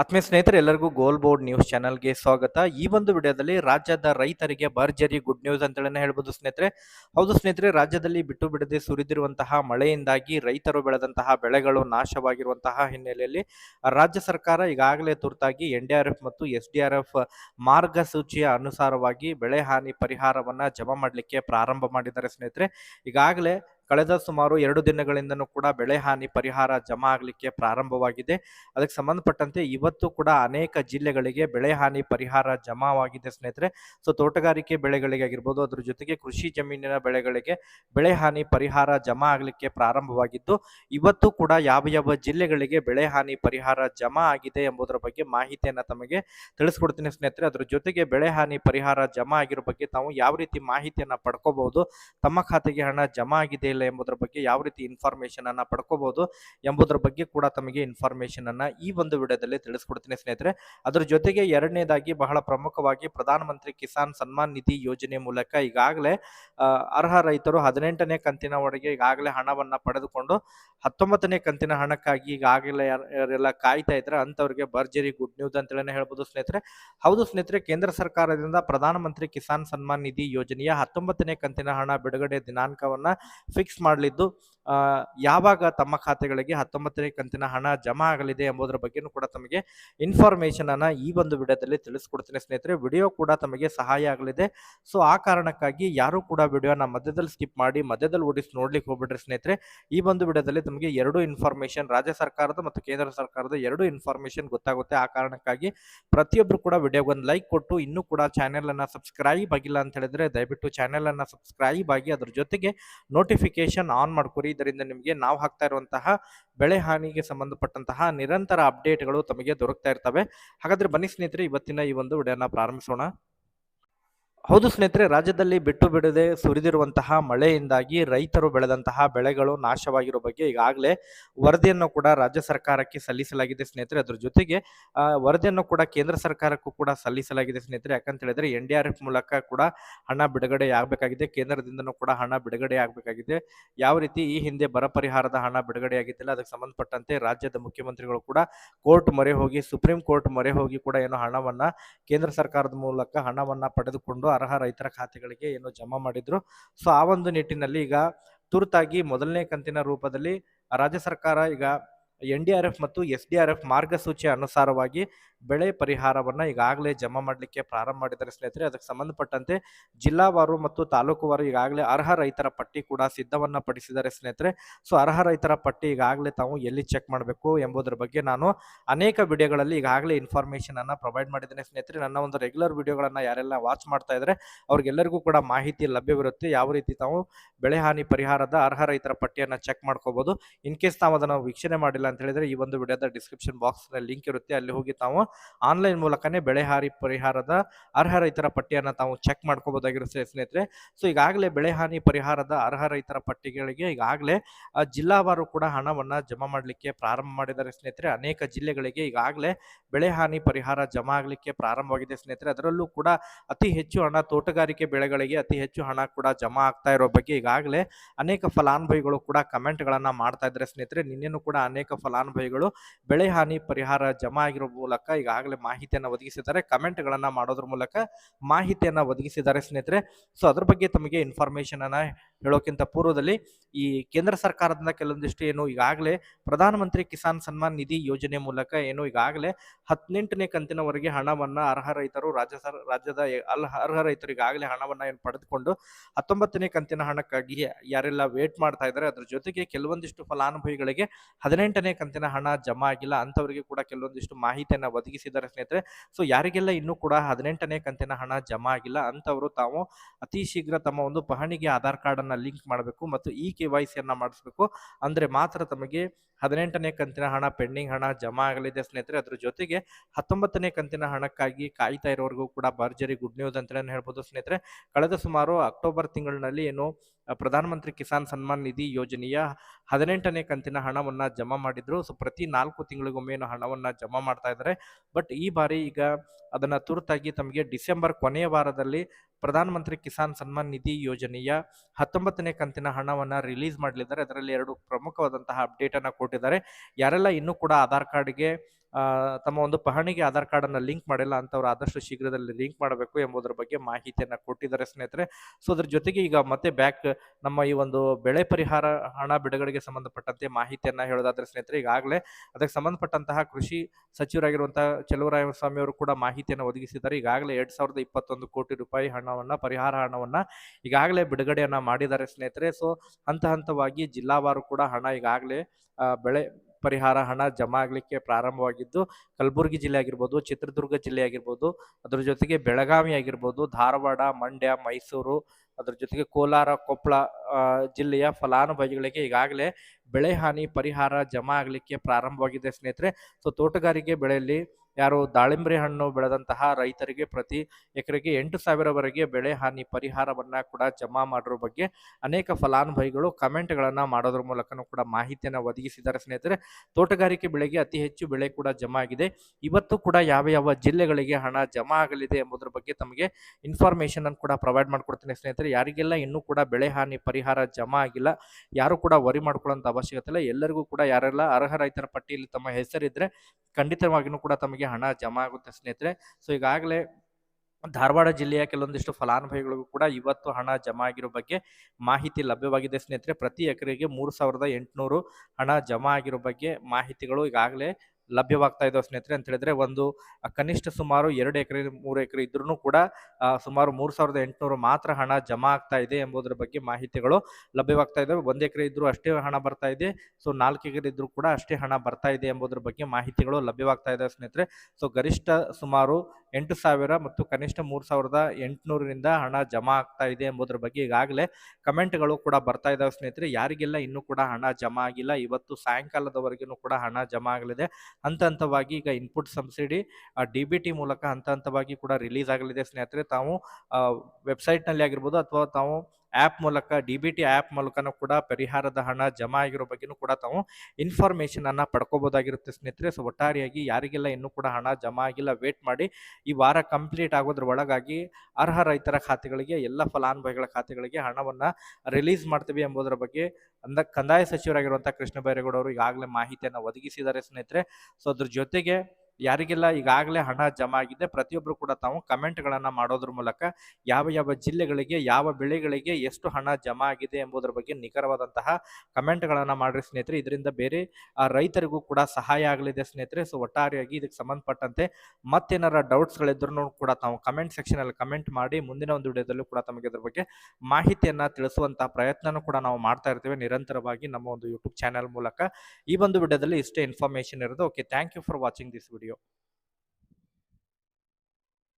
ಆತ್ಮೀಯ ಸ್ನೇಹಿತರೆ, ಎಲ್ಲರಿಗೂ ಗೋಲ್ ಬೋರ್ಡ್ ನ್ಯೂಸ್ ಚಾನಲ್ಗೆ ಸ್ವಾಗತ. ಈ ಒಂದು ವಿಡಿಯೋದಲ್ಲಿ ರಾಜ್ಯದ ರೈತರಿಗೆ ಭರ್ಜರಿ ಗುಡ್ ನ್ಯೂಸ್ ಅಂತೇಳಿ ಹೇಳ್ಬೋದು ಸ್ನೇಹಿತರೆ. ಹೌದು ಸ್ನೇಹಿತರೆ, ರಾಜ್ಯದಲ್ಲಿ ಬಿಟ್ಟು ಬಿಡದೆ ಸುರಿದಿರುವಂತಹ ಮಳೆಯಿಂದಾಗಿ ರೈತರು ಬೆಳೆದಂತಹ ಬೆಳೆಗಳು ನಾಶವಾಗಿರುವಂತಹ ಹಿನ್ನೆಲೆಯಲ್ಲಿ ರಾಜ್ಯ ಸರ್ಕಾರ ಈಗಾಗಲೇ ತುರ್ತಾಗಿ ಎನ್ ಮತ್ತು ಎಸ್ ಮಾರ್ಗಸೂಚಿಯ ಅನುಸಾರವಾಗಿ ಬೆಳೆ ಹಾನಿ ಪರಿಹಾರವನ್ನ ಜಮಾ ಮಾಡಲಿಕ್ಕೆ ಪ್ರಾರಂಭ ಮಾಡಿದ್ದಾರೆ ಸ್ನೇಹಿತರೆ. ಈಗಾಗಲೇ ಕಳೆದ ಸುಮಾರು ಎರಡು ದಿನಗಳಿಂದನೂ ಕೂಡ ಬೆಳೆ ಹಾನಿ ಪರಿಹಾರ ಜಮಾ ಆಗಲಿಕ್ಕೆ ಪ್ರಾರಂಭವಾಗಿದೆ. ಅದಕ್ಕೆ ಸಂಬಂಧಪಟ್ಟಂತೆ ಇವತ್ತು ಕೂಡ ಅನೇಕ ಜಿಲ್ಲೆಗಳಿಗೆ ಬೆಳೆ ಹಾನಿ ಪರಿಹಾರ ಜಮಾವಾಗಿದೆ ಸ್ನೇಹಿತರೆ. ಸೊ, ತೋಟಗಾರಿಕೆ ಬೆಳೆಗಳಿಗೆ ಆಗಿರ್ಬೋದು, ಅದ್ರ ಜೊತೆಗೆ ಕೃಷಿ ಜಮೀನಿನ ಬೆಳೆಗಳಿಗೆ ಬೆಳೆ ಹಾನಿ ಪರಿಹಾರ ಜಮಾ ಆಗಲಿಕ್ಕೆ ಪ್ರಾರಂಭವಾಗಿದ್ದು, ಇವತ್ತು ಕೂಡ ಯಾವ ಯಾವ ಜಿಲ್ಲೆಗಳಿಗೆ ಬೆಳೆ ಹಾನಿ ಪರಿಹಾರ ಜಮಾ ಆಗಿದೆ ಎಂಬುದರ ಬಗ್ಗೆ ಮಾಹಿತಿಯನ್ನು ತಮಗೆ ತಿಳಿಸ್ಕೊಡ್ತೀನಿ ಸ್ನೇಹಿತರೆ. ಅದರ ಜೊತೆಗೆ ಬೆಳೆ ಹಾನಿ ಪರಿಹಾರ ಜಮಾ ಆಗಿರೋ ಬಗ್ಗೆ ತಾವು ಯಾವ ರೀತಿ ಮಾಹಿತಿಯನ್ನು ಪಡ್ಕೋಬಹುದು, ತಮ್ಮ ಖಾತೆಗೆ ಹಣ ಜಮಾ ಆಗಿದೆ ಇಲ್ಲ ಎಂಬುದರ ಬಗ್ಗೆ ಯಾವ ರೀತಿ ಇನ್ಫಾರ್ಮೇಶನ್ ಅನ್ನ ಪಡ್ಕೋಬಹುದು ಎಂಬುದರ ಬಗ್ಗೆ ಕೂಡ ತಮಗೆ ಇನ್ಫಾರ್ಮೇಶನ್ ಅನ್ನ ಈ ಒಂದು ವಿಡಿಯೋದಲ್ಲಿ ತಿಳಿಸ್ಕೊಡ್ತೀನಿ ಸ್ನೇಹಿತರೆ. ಅದರ ಜೊತೆಗೆ ಎರಡನೇದಾಗಿ ಬಹಳ ಪ್ರಮುಖವಾಗಿ ಪ್ರಧಾನಮಂತ್ರಿ ಕಿಸಾನ್ ಸನ್ಮಾನ್ ನಿಧಿ ಯೋಜನೆ ಮೂಲಕ ಈಗಾಗಲೇ ಅರ್ಹ ರೈತರು ಹದಿನೆಂಟನೇ ಕಂತಿನ ಒಳಗೆ ಈಗಾಗಲೇ ಹಣವನ್ನ ಪಡೆದುಕೊಂಡು ಹತ್ತೊಂಬತ್ತನೇ ಕಂತಿನ ಹಣಕ್ಕಾಗಿ ಈಗಾಗಲೇ ಯಾರ್- ಯಾರೆಲ್ಲ ಕಾಯ್ತಾ ಇದ್ರೆ ಅಂತವ್ರಿಗೆ ಭರ್ಜರಿ ಗುಡ್ ನ್ಯೂಸ್ ಅಂತೇಳಿ ಹೇಳ್ಬೋದು ಸ್ನೇಹಿತರೆ. ಹೌದು ಸ್ನೇಹಿತರೆ, ಕೇಂದ್ರ ಸರ್ಕಾರದಿಂದ ಪ್ರಧಾನಮಂತ್ರಿ ಕಿಸಾನ್ ಸನ್ಮಾನ್ ನಿಧಿ ಯೋಜನೆಯ ಹತ್ತೊಂಬತ್ತನೇ ಕಂತಿನ ಹಣ ಬಿಡುಗಡೆ ದಿನಾಂಕವನ್ನ ಮಾಡಲಿದ್ದು ಆ, ಯಾವಾಗ ತಮ್ಮ ಖಾತೆಗಳಿಗೆ ಹತ್ತೊಂಬತ್ತನೇ ಕಂತಿನ ಹಣ ಜಮಾ ಆಗಲಿದೆ ಎಂಬುದರ ಬಗ್ಗೆನೂ ಕೂಡ ತಮಗೆ ಇನ್ಫಾರ್ಮೇಶನ್ ಅನ್ನ ಈ ಒಂದು ವಿಡಿಯೋದಲ್ಲಿ ತಿಳಿಸ್ಕೊಡ್ತೀನಿ ಸ್ನೇಹಿತರೆ. ವಿಡಿಯೋ ಕೂಡ ತಮಗೆ ಸಹಾಯ ಆಗಲಿದೆ. ಸೊ ಆ ಕಾರಣಕ್ಕಾಗಿ ಯಾರು ಕೂಡ ವಿಡಿಯೋನ ಮಧ್ಯದಲ್ಲಿ ಸ್ಕಿಪ್ ಮಾಡಿ ಮಧ್ಯದಲ್ಲಿ ಓಡಿಸಿ ನೋಡ್ಲಿಕ್ಕೆ ಹೋಗ್ಬಿಡ್ರಿ ಸ್ನೇಹಿತರೆ. ಈ ಒಂದು ವಿಡಿಯೋದಲ್ಲಿ ತಮಗೆ ಎರಡು ಇನ್ಫಾರ್ಮೇಷನ್ ರಾಜ್ಯ ಸರ್ಕಾರದ ಮತ್ತು ಕೇಂದ್ರ ಸರ್ಕಾರದ ಎರಡು ಇನ್ಫಾರ್ಮೇಷನ್ ಗೊತ್ತಾಗುತ್ತೆ. ಆ ಕಾರಣಕ್ಕಾಗಿ ಪ್ರತಿಯೊಬ್ಬರು ಕೂಡ ವಿಡಿಯೋಗೆ ಒಂದು ಲೈಕ್ ಕೊಟ್ಟು ಇನ್ನೂ ಕೂಡ ಚಾನೆಲ್ ಅನ್ನ ಸಬ್ಸ್ಕ್ರೈಬ್ ಆಗಿಲ್ಲ ಅಂತ ಹೇಳಿದ್ರೆ ದಯವಿಟ್ಟು ಚಾನೆಲ್ ಅನ್ನ ಸಬ್ಸ್ಕ್ರೈಬ್ ಆಗಿ ಅದ್ರ ಜೊತೆಗೆ ನೋಟಿಫಿಕೇಶನ್ ಆನ್ ಮಾಡ್ಕೊರಿ. ಇದರಿಂದ ನಿಮಗೆ ನಾವು ಹಾಕ್ತಾ ಇರುವಂತಹ ಬೆಳೆ ಹಾನಿಗೆ ಸಂಬಂಧಪಟ್ಟಂತಹ ನಿರಂತರ ಅಪ್ಡೇಟ್ಗಳು ತಮಗೆ ದೊರಕ್ತಾ ಇರ್ತವೆ. ಹಾಗಾದ್ರೆ ಬನ್ನಿ ಸ್ನೇಹಿತರೆ, ಇವತ್ತಿನ ಈ ಒಂದು ವಿಡಿಯೋನ ಪ್ರಾರಂಭಿಸೋಣ. ಹೌದು ಸ್ನೇಹಿತರೆ, ರಾಜ್ಯದಲ್ಲಿ ಬಿಟ್ಟು ಬಿಡದೆ ಸುರಿದಿರುವಂತಹ ಮಳೆಯಿಂದಾಗಿ ರೈತರು ಬೆಳೆದಂತಹ ಬೆಳೆಗಳು ನಾಶವಾಗಿರೋ ಬಗ್ಗೆ ಈಗಾಗಲೇ ವರದಿಯನ್ನು ಕೂಡ ರಾಜ್ಯ ಸರ್ಕಾರಕ್ಕೆ ಸಲ್ಲಿಸಲಾಗಿದೆ ಸ್ನೇಹಿತರೆ. ಅದರ ಜೊತೆಗೆ ವರದಿಯನ್ನು ಕೂಡ ಕೇಂದ್ರ ಸರ್ಕಾರಕ್ಕೂ ಕೂಡ ಸಲ್ಲಿಸಲಾಗಿದೆ ಸ್ನೇಹಿತರೆ. ಯಾಕಂತ ಹೇಳಿದ್ರೆ, ಎನ್ ಆರ್ ಎಫ್ ಮೂಲಕ ಕೂಡ ಹಣ ಬಿಡುಗಡೆ ಆಗಬೇಕಾಗಿದೆ ಕೇಂದ್ರದಿಂದನೂ ಕೂಡ ಹಣ ಬಿಡುಗಡೆ ಆಗಬೇಕಾಗಿದೆ ಯಾವ ರೀತಿ ಈ ಹಿಂದೆ ಬರ ಪರಿಹಾರದ ಹಣ ಬಿಡುಗಡೆ ಆಗಿದ್ದಿಲ್ಲ ಅದಕ್ಕೆ ಸಂಬಂಧಪಟ್ಟಂತೆ ರಾಜ್ಯದ ಮುಖ್ಯಮಂತ್ರಿಗಳು ಕೂಡ ಕೋರ್ಟ್ ಮೊರೆ ಹೋಗಿ, ಸುಪ್ರೀಂ ಕೋರ್ಟ್ ಮೊರೆ ಹೋಗಿ ಕೂಡ ಏನೋ ಹಣವನ್ನು ಕೇಂದ್ರ ಸರ್ಕಾರದ ಮೂಲಕ ಹಣವನ್ನು ಪಡೆದುಕೊಂಡು ಅರ್ಹ ರೈತರ ಖಾತೆಗಳಿಗೆ ಏನು ಜಮಾ ಮಾಡಿದ್ರು. ಸೊ, ಆ ಒಂದು ನಿಟ್ಟಿನಲ್ಲಿ ಈಗ ತುರ್ತಾಗಿ ಮೊದಲನೇ ಕಂತಿನ ರೂಪದಲ್ಲಿ ರಾಜ್ಯ ಸರ್ಕಾರ ಈಗ ಎನ್ ಮತ್ತು ಎಸ್ ಡಿ ಆರ್ ಎಫ್ ಮಾರ್ಗಸೂಚಿ ಅನುಸಾರವಾಗಿ ಬೆಳೆ ಪರಿಹಾರವನ್ನ ಈಗಾಗಲೇ ಜಮಾ ಮಾಡಲಿಕ್ಕೆ ಪ್ರಾರಂಭ ಮಾಡಿದ್ದಾರೆ ಸ್ನೇಹಿತರೆ. ಅದಕ್ಕೆ ಸಂಬಂಧಪಟ್ಟಂತೆ ಜಿಲ್ಲಾವಾರು ಮತ್ತು ತಾಲೂಕುವಾರು ಈಗಾಗಲೇ ಅರ್ಹ ರೈತರ ಪಟ್ಟಿ ಕೂಡ ಸಿದ್ಧವನ್ನ ಪಡಿಸಿದ್ದಾರೆ ಸ್ನೇಹಿತರೆ. ಸೊ, ಅರ್ಹ ರೈತರ ಪಟ್ಟಿ ಈಗಾಗಲೇ ತಾವು ಎಲ್ಲಿ ಚೆಕ್ ಮಾಡಬೇಕು ಎಂಬುದರ ಬಗ್ಗೆ ನಾನು ಅನೇಕ ವಿಡಿಯೋಗಳಲ್ಲಿ ಈಗಾಗಲೇ ಇನ್ಫಾರ್ಮೇಶನ್ ಅನ್ನ ಪ್ರೊವೈಡ್ ಮಾಡಿದ್ದೇನೆ ಸ್ನೇಹಿತರೆ. ನನ್ನ ಒಂದು ರೆಗ್ಯುಲರ್ ವಿಡಿಯೋಗಳನ್ನು ಯಾರೆಲ್ಲ ವಾಚ್ ಮಾಡ್ತಾ ಇದ್ರೆ ಅವ್ರಿಗೆಲ್ಲರಿಗೂ ಕೂಡ ಮಾಹಿತಿ ಲಭ್ಯವಿರುತ್ತೆ. ಯಾವ ರೀತಿ ತಾವು ಬೆಳೆ ಹಾನಿ ಪರಿಹಾರದ ಅರ್ಹ ರೈತರ ಪಟ್ಟಿಯನ್ನು ಚೆಕ್ ಮಾಡ್ಕೋಬಹುದು ಇನ್ ಕೇಸ್ ತಾವು ಅದನ್ನು ವೀಕ್ಷಣೆ ಮಾಡಿಲ್ಲ ಅಂತ ಹೇಳಿದ್ರೆ ಈ ಒಂದು ವಿಡಿಯೋದ ಡಿಸ್ಕ್ರಿಪ್ಷನ್ ಬಾಕ್ಸ್ ಲಿಂಕ್ ಇರುತ್ತೆ. ಅಲ್ಲಿ ಹೋಗಿ ತಾವು ಆನ್ಲೈನ್ ಮೂಲಕನೇ ಬೆಳೆ ಹಾನಿ ಪರಿಹಾರದ ಅರ್ಹ ರೈತರ ಪಟ್ಟಿಯನ್ನು ತಾವು ಚೆಕ್ ಮಾಡ್ಕೋಬಹುದಾಗಿರುತ್ತೆ ಸ್ನೇಹಿತರೆ. ಸೊ, ಈಗಾಗಲೇ ಬೆಳೆ ಹಾನಿ ಪರಿಹಾರದ ಅರ್ಹ ರೈತರ ಪಟ್ಟಿಗಳಿಗೆ ಈಗಾಗಲೇ ಜಿಲ್ಲಾವಾರು ಕೂಡ ಹಣವನ್ನು ಜಮಾ ಮಾಡಲಿಕ್ಕೆ ಪ್ರಾರಂಭ ಮಾಡಿದ್ದಾರೆ ಸ್ನೇಹಿತರೆ. ಅನೇಕ ಜಿಲ್ಲೆಗಳಿಗೆ ಈಗಾಗಲೇ ಬೆಳೆ ಹಾನಿ ಪರಿಹಾರ ಜಮಾ ಆಗಲಿಕ್ಕೆ ಪ್ರಾರಂಭವಾಗಿದೆ ಸ್ನೇಹಿತರೆ. ಅದರಲ್ಲೂ ಕೂಡ ಅತಿ ಹೆಚ್ಚು ಹಣ ತೋಟಗಾರಿಕೆ ಬೆಳೆಗಳಿಗೆ ಅತಿ ಹೆಚ್ಚು ಹಣ ಕೂಡ ಜಮಾ ಆಗ್ತಾ ಇರೋ ಬಗ್ಗೆ ಈಗಾಗಲೇ ಅನೇಕ ಫಲಾನುಭವಿಗಳು ಕೂಡ ಕಮೆಂಟ್ಗಳನ್ನು ಮಾಡ್ತಾ ಇದ್ದಾರೆ ಸ್ನೇಹಿತರೆ. ನಿನ್ನೆನೂ ಕೂಡ ಅನೇಕ ಫಲಾನುಭವಿಗಳು ಬೆಳೆ ಹಾನಿ ಪರಿಹಾರ ಜಮಾ ಆಗಿರೋ ಮೂಲಕ ಈಗಾಗಲೇ ಮಾಹಿತಿಯನ್ನು ಒದಗಿಸಿದ್ದಾರೆ. ಕಮೆಂಟ್ಗಳನ್ನ ಮಾಡೋದ್ರ ಮೂಲಕ ಮಾಹಿತಿಯನ್ನ ಒದಗಿಸಿದ್ದಾರೆ ಸ್ನೇಹಿತರೆ. ಸೊ, ಅದ್ರ ಬಗ್ಗೆ ತಮಗೆ ಇನ್ಫಾರ್ಮೇಶನ್ ಅನ್ನ ಹೇಳೋಕ್ಕಿಂತ ಪೂರ್ವದಲ್ಲಿ ಈ ಕೇಂದ್ರ ಸರ್ಕಾರದಿಂದ ಕೆಲವೊಂದಿಷ್ಟು ಏನು ಈಗಾಗಲೇ ಪ್ರಧಾನಮಂತ್ರಿ ಕಿಸಾನ್ ಸನ್ಮಾನ್ ನಿಧಿ ಯೋಜನೆ ಮೂಲಕ ಏನು ಈಗಾಗಲೇ ಹದಿನೆಂಟನೇ ಕಂತಿನವರೆಗೆ ಹಣವನ್ನ ಅರ್ಹ ರೈತರು ರಾಜ್ಯ ಸರ್, ರಾಜ್ಯದ ಅಲ್, ಅರ್ಹ ರೈತರು ಈಗಾಗಲೇ ಹಣವನ್ನ ಏನು ಪಡೆದುಕೊಂಡು ಹತ್ತೊಂಬತ್ತನೇ ಕಂತಿನ ಹಣಕ್ಕಾಗಿ ಯಾರೆಲ್ಲ ವೇಟ್ ಮಾಡ್ತಾ ಇದ್ದಾರೆ, ಅದ್ರ ಜೊತೆಗೆ ಕೆಲವೊಂದಿಷ್ಟು ಫಲಾನುಭವಿಗಳಿಗೆ ಹದಿನೆಂಟನೇ ಕಂತಿನ ಹಣ ಜಮಾ ಆಗಿಲ್ಲ. ಅಂತವರಿಗೆ ಕೂಡ ಕೆಲವೊಂದಿಷ್ಟು ಮಾಹಿತಿಯನ್ನ ಒದಗಿಸಿದ್ದಾರೆ ಸ್ನೇಹಿತರೆ. ಸೊ ಯಾರಿಗೆಲ್ಲ ಇನ್ನೂ ಕೂಡ ಹದಿನೆಂಟನೇ ಕಂತಿನ ಹಣ ಜಮಾ ಆಗಿಲ್ಲ ಅಂತವರು ತಾವು ಅತಿ ಶೀಘ್ರ ತಮ್ಮ ಒಂದು ಪಹಣಿಗೆ ಆಧಾರ್ ಕಾರ್ಡ್ ಅನ್ನ ಲಿಂಕ್ ಮಾಡಬೇಕು ಮತ್ತು ಇ ಕೆ ವೈ ಸಿಯನ್ನ ಮಾಡಿಸ್ಬೇಕು. ಅಂದ್ರೆ ಮಾತ್ರ ತಮಗೆ ಹದಿನೆಂಟನೇ ಕಂತಿನ ಹಣ ಪೆಂಡಿಂಗ್ ಹಣ ಜಮಾ ಆಗಲಿದೆ ಸ್ನೇಹಿತರೆ. ಅದ್ರ ಜೊತೆಗೆ ಹತ್ತೊಂಬತ್ತನೇ ಕಂತಿನ ಹಣಕ್ಕಾಗಿ ಕಾಯ್ತಾ ಇರೋರಿಗೂ ಕೂಡ ಭರ್ಜರಿ ಗುಡ್ ನ್ಯೂಸ್ ಅಂತಲೇ ಹೇಳ್ಬೋದು ಸ್ನೇಹಿತರೆ. ಕಳೆದ ಸುಮಾರು ಅಕ್ಟೋಬರ್ ತಿಂಗಳಿನಲ್ಲಿ ಏನು ಪ್ರಧಾನಮಂತ್ರಿ ಕಿಸಾನ್ ಸನ್ಮಾನ್ ನಿಧಿ ಯೋಜನೆಯ ಹದಿನೆಂಟನೇ ಕಂತಿನ ಹಣವನ್ನ ಜಮಾ ಮಾಡಿದ್ರು. ಸೊ ಪ್ರತಿ ನಾಲ್ಕು ತಿಂಗಳಿಗೊಮ್ಮೆ ಹಣವನ್ನ ಜಮಾ ಮಾಡ್ತಾ ಇದ್ದಾರೆ ಬಟ್ ಈ ಬಾರಿ ಈಗ ಅದನ್ನ ತುರ್ತಾಗಿ ತಮಗೆ ಡಿಸೆಂಬರ್ ಕೊನೆಯ ವಾರದಲ್ಲಿ ಪ್ರಧಾನಮಂತ್ರಿ ಕಿಸಾನ್ ಸನ್ಮಾನ್ ನಿಧಿ ಯೋಜನೆಯ ಹತ್ತೊಂಬತ್ತನೇ ಕಂತಿನ ಹಣವನ್ನ ರಿಲೀಸ್ ಮಾಡಲಿದ್ದಾರೆ. ಅದರಲ್ಲಿ ಎರಡು ಪ್ರಮುಖವಾದಂತಹ ಅಪ್ಡೇಟ್ ಅನ್ನ ಕೊಟ್ಟಿದ್ದಾರೆ. ಯಾರೆಲ್ಲ ಇನ್ನೂ ಕೂಡ ಆಧಾರ್ ಕಾರ್ಡ್ಗೆ ತಮ್ಮ ಒಂದು ಪಹಣಿಗೆ ಆಧಾರ್ ಕಾರ್ಡನ್ನು ಲಿಂಕ್ ಮಾಡಿಲ್ಲ ಅಂತವ್ರು ಆದಷ್ಟು ಶೀಘ್ರದಲ್ಲಿ ಲಿಂಕ್ ಮಾಡಬೇಕು ಎಂಬುದರ ಬಗ್ಗೆ ಮಾಹಿತಿಯನ್ನು ಕೊಟ್ಟಿದ್ದಾರೆ ಸ್ನೇಹಿತರೆ. ಸೊ, ಅದ್ರ ಜೊತೆಗೆ ಈಗ ಮತ್ತೆ ಬ್ಯಾಕ್ ನಮ್ಮ ಈ ಒಂದು ಬೆಳೆ ಪರಿಹಾರ ಹಣ ಬಿಡುಗಡೆಗೆ ಸಂಬಂಧಪಟ್ಟಂತೆ ಮಾಹಿತಿಯನ್ನ ಹೇಳೋದಾದ್ರೆ ಸ್ನೇಹಿತರೆ, ಈಗಾಗಲೇ ಅದಕ್ಕೆ ಸಂಬಂಧಪಟ್ಟಂತಹ ಕೃಷಿ ಸಚಿವರಾಗಿರುವಂತಹ ಸ್ವಾಮಿ ಅವರು ಕೂಡ ಮಾಹಿತಿಯನ್ನು ಒದಗಿಸಿದ್ದಾರೆ. ಈಗಾಗಲೇ ಎರಡ್ ಸಾವಿರದ ಇಪ್ಪತ್ತೊಂದು ಕೋಟಿ ರೂಪಾಯಿ ಹಣವನ್ನ, ಪರಿಹಾರ ಹಣವನ್ನ ಈಗಾಗಲೇ ಬಿಡುಗಡೆಯನ್ನ ಮಾಡಿದ್ದಾರೆ ಸ್ನೇಹಿತರೆ. ಸೊ, ಹಂತ ಹಂತವಾಗಿ ಜಿಲ್ಲಾವಾರು ಕೂಡ ಹಣ ಈಗಾಗಲೇ ಬೆಳೆ ಪರಿಹಾರ ಹಣ ಜಮಾ ಆಗಲಿಕ್ಕೆ ಪ್ರಾರಂಭವಾಗಿದ್ದು, ಕಲಬುರಗಿ ಜಿಲ್ಲೆ ಆಗಿರ್ಬೋದು, ಚಿತ್ರದುರ್ಗ ಜಿಲ್ಲೆ ಆಗಿರ್ಬೋದು, ಅದ್ರ ಜೊತೆಗೆ ಬೆಳಗಾವಿ ಆಗಿರ್ಬೋದು, ಧಾರವಾಡ, ಮಂಡ್ಯ, ಮೈಸೂರು, ಅದ್ರ ಜೊತೆಗೆ ಕೋಲಾರ ಕೊಪ್ಪಳ ಜಿಲ್ಲೆಯ ಫಲಾನುಭವಿಗಳಿಗೆ ಈಗಾಗಲೇ ಬೆಳೆ ಹಾನಿ ಪರಿಹಾರ ಜಮಾ ಆಗಲಿಕ್ಕೆ ಪ್ರಾರಂಭವಾಗಿದೆ ಸ್ನೇಹಿತರೆ. ಸೊ ತೋಟಗಾರಿಕೆ ಬೆಳೆಯಲ್ಲಿ ಯಾರು ದಾಳಿಂಬೆ ಹಣ್ಣು ಬೆಳೆದಂತಹ ರೈತರಿಗೆ ಪ್ರತಿ ಎಕರೆಗೆ ಎಂಟು ಸಾವಿರವರೆಗೆ ಬೆಳೆ ಹಾನಿ ಪರಿಹಾರವನ್ನ ಕೂಡ ಜಮಾ ಮಾಡಿರೋ ಬಗ್ಗೆ ಅನೇಕ ಫಲಾನುಭವಿಗಳು ಕಮೆಂಟ್ಗಳನ್ನ ಮಾಡೋದ್ರ ಮೂಲಕನೂ ಕೂಡ ಮಾಹಿತಿಯನ್ನು ಒದಗಿಸಿದ್ದಾರೆ ಸ್ನೇಹಿತರೆ. ತೋಟಗಾರಿಕೆ ಬೆಳೆಗೆ ಅತಿ ಹೆಚ್ಚು ಬೆಳೆ ಕೂಡ ಜಮಾ ಆಗಿದೆ. ಇವತ್ತು ಕೂಡ ಯಾವ ಯಾವ ಜಿಲ್ಲೆಗಳಿಗೆ ಹಣ ಜಮಾ ಆಗಲಿದೆ ಎಂಬುದರ ಬಗ್ಗೆ ತಮಗೆ ಇನ್ಫಾರ್ಮೇಶನ್ ಅನ್ನು ಕೂಡ ಪ್ರೊವೈಡ್ ಮಾಡ್ಕೊಡ್ತೀನಿ ಸ್ನೇಹಿತರೆ. ಯಾರಿಗೆಲ್ಲ ಇನ್ನೂ ಕೂಡ ಬೆಳೆ ಹಾನಿ ಪರಿಹಾರ ಜಮಾ ಆಗಿಲ್ಲ, ಯಾರು ಕೂಡ ವರಿ ಮಾಡ್ಕೊಳ್ಳೋಂಥ ಅವಶ್ಯಕತೆ ಇಲ್ಲ, ಎಲ್ಲರಿಗೂ ಕೂಡ ಯಾರೆಲ್ಲ ಅರ್ಹ ರೈತರ ಪಟ್ಟಿಯಲ್ಲಿ ತಮ್ಮ ಹೆಸರಿದ್ರೆ ಖಂಡಿತವಾಗಿಯೂ ಕೂಡ ತಮಗೆ ಹಣ ಜಮಾ ಆಗುತ್ತೆ ಸ್ನೇಹಿತರೆ. ಸೊ ಈಗಾಗಲೇ ಧಾರವಾಡ ಜಿಲ್ಲೆಯ ಕೆಲವೊಂದಿಷ್ಟು ಫಲಾನುಭವಿಗಳಿಗೂ ಕೂಡ ಇವತ್ತು ಹಣ ಜಮಾ ಆಗಿರೋ ಬಗ್ಗೆ ಮಾಹಿತಿ ಲಭ್ಯವಾಗಿದೆ ಸ್ನೇಹಿತರೆ. ಪ್ರತಿ ಎಕರೆಗೆ ಮೂರು ಸಾವಿರದ ಎಂಟುನೂರು ಹಣ ಜಮಾ ಆಗಿರೋ ಬಗ್ಗೆ ಮಾಹಿತಿಗಳು ಈಗಾಗಲೇ ಲಭ್ಯವಾಗ್ತಾ ಇದಾವೆ ಸ್ನೇಹಿತರೆ ಅಂತ ಹೇಳಿದ್ರೆ ಒಂದು ಕನಿಷ್ಠ ಸುಮಾರು ಎರಡು ಎಕರೆ, ಮೂರು ಎಕರೆ ಇದ್ರೂ ಕೂಡ ಸುಮಾರು ಮೂರು ಸಾವಿರದ ಎಂಟುನೂರು ಮಾತ್ರ ಹಣ ಜಮಾ ಆಗ್ತಾ ಇದೆ ಎಂಬುದರ ಬಗ್ಗೆ ಮಾಹಿತಿಗಳು ಲಭ್ಯವಾಗ್ತಾ ಇದಾವೆ. ಒಂದು ಎಕರೆ ಇದ್ರೂ ಅಷ್ಟೇ ಹಣ ಬರ್ತಾ ಇದೆ. ಸೊ, ನಾಲ್ಕು ಎಕರೆ ಇದ್ರೂ ಕೂಡ ಅಷ್ಟೇ ಹಣ ಬರ್ತಾ ಇದೆ ಎಂಬುದರ ಬಗ್ಗೆ ಮಾಹಿತಿಗಳು ಲಭ್ಯವಾಗ್ತಾ ಇದಾವೆ ಸ್ನೇಹಿತರೆ. ಸೊ, ಗರಿಷ್ಠ ಸುಮಾರು ಎಂಟು ಸಾವಿರ ಮತ್ತು ಕನಿಷ್ಠ ಮೂರು ಸಾವಿರದ ಎಂಟುನೂರರಿಂದ ಹಣ ಜಮಾ ಆಗ್ತಾ ಇದೆ ಎಂಬುದರ ಬಗ್ಗೆ ಈಗಾಗಲೇ ಕಮೆಂಟ್ಗಳು ಕೂಡ ಬರ್ತಾ ಇದ್ದಾವೆ ಸ್ನೇಹಿತರೆ. ಯಾರಿಗೆಲ್ಲ ಇನ್ನೂ ಕೂಡ ಹಣ ಜಮಾ ಆಗಿಲ್ಲ, ಇವತ್ತು ಸಾಯಂಕಾಲದವರೆಗೂ ಕೂಡ ಹಣ ಜಮಾ ಆಗಲಿದೆ. ಹಂತ ಹಂತವಾಗಿ ಈಗ input subsidy D B T ಮೂಲಕ ಹಂತ ಹಂತವಾಗಿ ಕೂಡ ರಿಲೀಸ್ ಆಗಲಿದೆ ಸ್ನೇಹಿತರೆ. ತಾವು ವೆಬ್ಸೈಟ್ನಲ್ಲಿ ಆಗಿರ್ಬೋದು ಅಥವಾ ತಾವು ಆ್ಯಪ್ ಮೂಲಕ ಡಿ ಬಿ ಟಿ ಆ್ಯಪ್ ಮೂಲಕನೂ ಕೂಡ ಪರಿಹಾರದ ಹಣ ಜಮಾ ಆಗಿರೋ ಬಗ್ಗೆನೂ ಕೂಡ ತಾವು ಇನ್ಫಾರ್ಮೇಷನನ್ನು ಪಡ್ಕೋಬೋದಾಗಿರುತ್ತೆ ಸ್ನೇಹಿತರೆ. ಸೊ ಒಟ್ಟಾರೆಯಾಗಿ ಯಾರಿಗೆಲ್ಲ ಇನ್ನೂ ಕೂಡ ಹಣ ಜಮಾ ಆಗಿಲ್ಲ ವೇಟ್ ಮಾಡಿ ಈ ವಾರ ಕಂಪ್ಲೀಟ್ ಆಗೋದ್ರ ಒಳಗಾಗಿ ಅರ್ಹ ರೈತರ ಖಾತೆಗಳಿಗೆ, ಎಲ್ಲ ಫಲಾನುಭವಿಗಳ ಖಾತೆಗಳಿಗೆ ಹಣವನ್ನು ರಿಲೀಸ್ ಮಾಡ್ತೀವಿ ಎಂಬುದರ ಬಗ್ಗೆ ಅಂದ, ಕಂದಾಯ ಸಚಿವರಾಗಿರುವಂಥ ಕೃಷ್ಣ ಬೈರೇಗೌಡ ಅವರು ಈಗಾಗಲೇ ಮಾಹಿತಿಯನ್ನು ಒದಗಿಸಿದ್ದಾರೆ ಸ್ನೇಹಿತರೆ. ಸೊ ಅದ್ರ ಜೊತೆಗೆ ಯಾರಿಗೆಲ್ಲ ಈಗಾಗಲೇ ಹಣ ಜಮಾ ಆಗಿದೆ ಪ್ರತಿಯೊಬ್ಬರು ಕೂಡ ತಾವು ಕಮೆಂಟ್ಗಳನ್ನು ಮಾಡೋದ್ರ ಮೂಲಕ ಯಾವ ಯಾವ ಜಿಲ್ಲೆಗಳಿಗೆ, ಯಾವ ಬೆಳೆಗಳಿಗೆ ಎಷ್ಟು ಹಣ ಜಮಾ ಆಗಿದೆ ಎಂಬುದರ ಬಗ್ಗೆ ನಿಖರವಾದಂತಹ ಕಮೆಂಟ್ಗಳನ್ನು ಮಾಡ್ರಿ ಸ್ನೇಹಿತರೆ. ಇದರಿಂದ ಬೇರೆ ರೈತರಿಗೂ ಕೂಡ ಸಹಾಯ ಆಗಲಿದೆ ಸ್ನೇಹಿತರೆ. ಸೊ, ಒಟ್ಟಾರೆಯಾಗಿ ಇದಕ್ಕೆ ಸಂಬಂಧಪಟ್ಟಂತೆ ಮತ್ತೇನಾರ ಡೌಟ್ಸ್ಗಳಿದ್ರೂ ಕೂಡ ತಾವು ಕಮೆಂಟ್ ಸೆಕ್ಷನಲ್ಲಿ ಕಮೆಂಟ್ ಮಾಡಿ ಮುಂದಿನ ಒಂದು ವಿಡಿಯೋದಲ್ಲೂ ಕೂಡ ತಮಗೆ ಇದ್ರ ಬಗ್ಗೆ ಮಾಹಿತಿಯನ್ನು ತಿಳಿಸುವಂತಹ ಪ್ರಯತ್ನನೂ ಕೂಡ ನಾವು ಮಾಡ್ತಾ ಇರ್ತೇವೆ. ನಿರಂತರವಾಗಿ ನಮ್ಮ ಒಂದು ಯೂಟ್ಯೂಬ್ ಚಾನೆಲ್ ಮೂಲಕ ಈ ಒಂದು ವಿಡಿಯೋದಲ್ಲಿ ಇಷ್ಟೇ ಇನ್ಫಾರ್ಮೇಷನ್ ಇರೋದು. Okay thank you for watching this video audio.